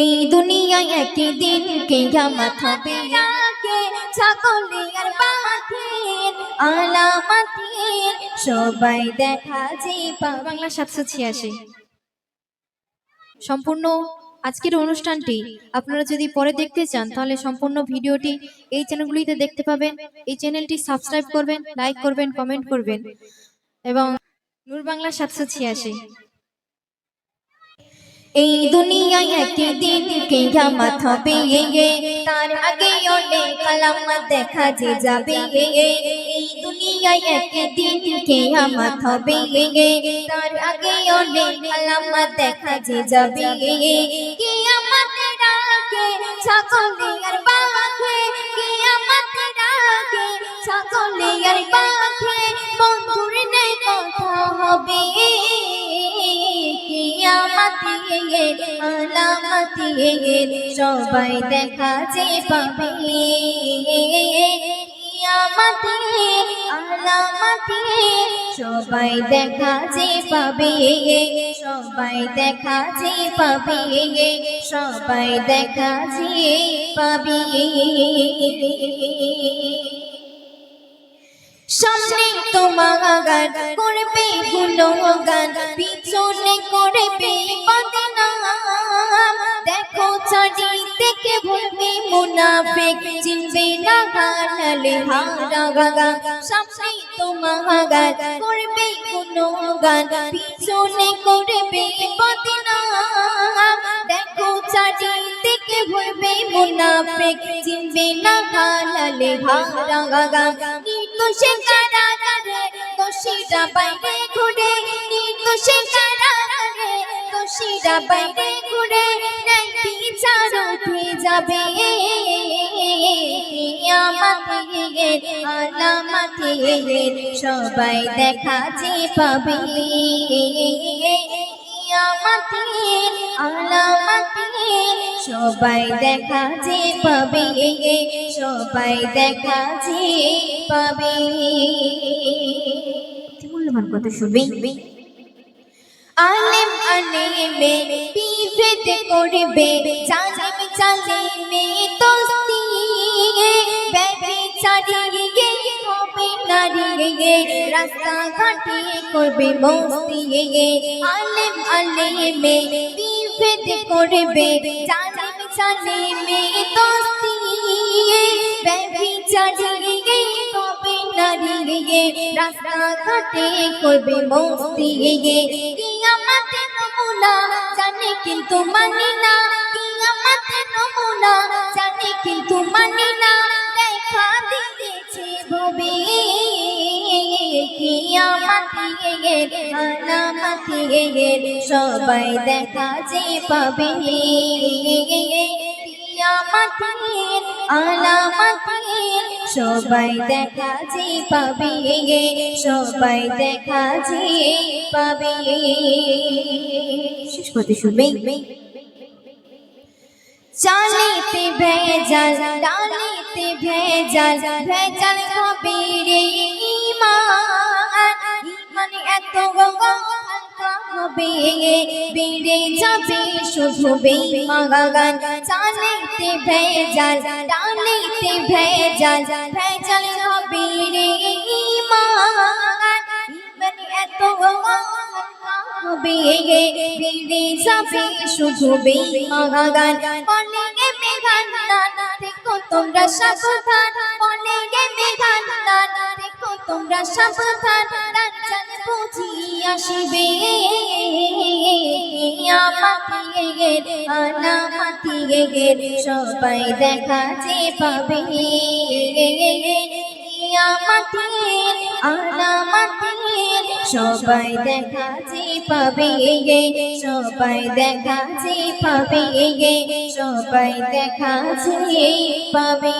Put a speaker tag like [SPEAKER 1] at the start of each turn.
[SPEAKER 1] এই দুনিয়ায় একদিন কেয়ামত হবে আগে। ছাগলে পাখির সবাই দেখা যে বাংলা সাতশো ছিয়াশি। সম্পূর্ণ আজকের অনুষ্ঠানটি আপনারা যদি পরে দেখতে চান, তাহলে সম্পূর্ণ ভিডিওটি এই চ্যানেলগুলিতে দেখতে পাবেন। এই চ্যানেলটি সাবস্ক্রাইব করবেন, লাইক করবেন, কমেন্ট করবেন। এবং নূর বাংলা সাতশো ছিয়াশি। এই দুনিয়ায় একদিন কেয়ামত হবে? তার আগে অনেক কালামত দেখা যে যাবে। এই দুনিয়ায় একদিন কেয়ামত হবে? তার আগে অনেক কালামত দেখা যে যাবে। কেয়ামতের আগে ছাগলে আর সবাই দেখা যে পাবে। সবাই দেখা যে পাবে, সবাই দেখা যে পাবে, সবাই দেখা যে সামনে তোমার গান করবে গুণগান পিছনে করবে দেখো চারিদিকে ভুলবে মুনাফিক চিনবে না গানালে হারা গাগা সামনে তোমার গান করবে গুণগান পিছনে করবে বদনাম দেখো চারিদিকে ভুলবে মুনাফিক চিনবে না গানালে হারা গাগা নির্দোষে কারাগারে দোষীরা বাইরে ঘুরে। নির্দোষে কারাগারে দোষীরা বাইরে ঘুরে। সবাই দেখা যে পাবে। সবাই দেখা যে পাবে। সবাই দেখা যে মূল্যবান কথা শুনবে। আলেম আলেমে বিভেদ করবে জালিম জালিমে দোস্তি বেবি চারিয়ে হবে নারী রাস্তা ঘাটে করবে মস্তি আলেম আলেমে বিভেদ করবে জালিম জালিমে দোস্তি বেবি চারিয়ে হবে নারী রাস্তা ঘাটে করবে মস্তি কিয়ামতে নমুনা জানে কিন্তু মানি না কিয়ামতে নমুনা জানে কিন্তু মানি না। দেখা দিতেছে ভবে সবাই দেখা যে পাবে। কিয়ামতের সবাই দেখা যে পাবে। সবাই দেখা যে পাবে। শেষ করতে শুনবে চালিতে ভেজাল, ডালিতে ভেজাল ভেজাল হবে রে ইমান এত হবে, বেড়ে যাবে শুধু বেমাগান চালিতে ভেজাল, ডালিতে ভেজাল ভেজাল হবে রে ইমান এত হবে বেড়ে যাবে শুধু বেমাগান অনেকে মেঘান দেখো তোমরা সাবধান। অনেকে মেঘান দেখো তোমরা সাবধান। রাজ্জাল বুঝি আসিবে। সবাই দেখা যে পাবে। আমাতে আলামাতে সবাই দেখা যে পাবে সবাই দেখা যে পাবে সবাই দেখা যে পাবে।